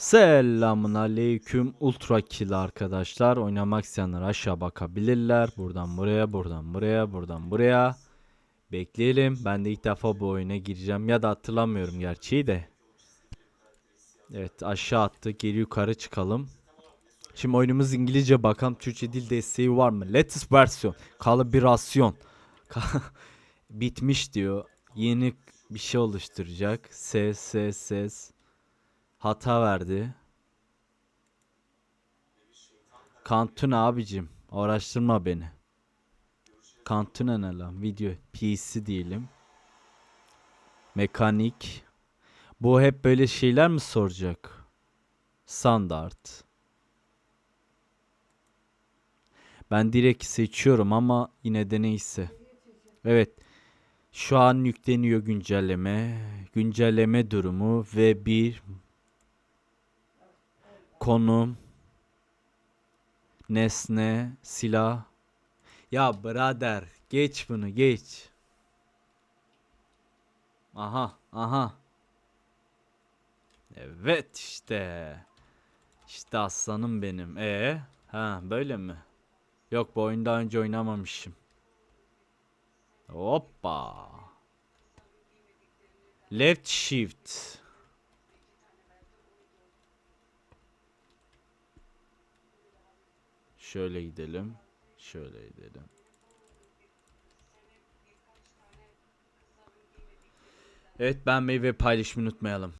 Selamun aleyküm ultra kill arkadaşlar. Oynamak isteyenler aşağı bakabilirler. Buradan buraya, buradan buraya, buradan buraya. Bekleyelim. Ben de ilk defa bu oyuna gireceğim. Ya da hatırlamıyorum gerçeği de. Evet aşağı attı. Geri yukarı çıkalım. Şimdi oyunumuz İngilizce bakalım Türkçe dil desteği var mı? Latest versiyon. Kalibrasyon. Ka- Bitmiş diyor. Yeni bir şey oluşturacak. Ses ses ses. Hata verdi. Kantuna abicim. Araştırma beni. Kantuna ne lan? Video. PC diyelim. Mekanik. Bu hep böyle şeyler mi soracak? Standart. Ben direkt seçiyorum ama yine de neyse. Evet. Şu an yükleniyor güncelleme. Güncelleme durumu ve bir konum nesne silah. Ya birader geç bunu geç. Aha aha. Evet işte. İşte aslanım benim. E ha böyle mi? Yok bu oyunu daha önce oynamamışım. Hoppa. Left shift Şöyle gidelim. Şöyle gidelim. Evet beğenmeyi ve paylaşmayı unutmayalım.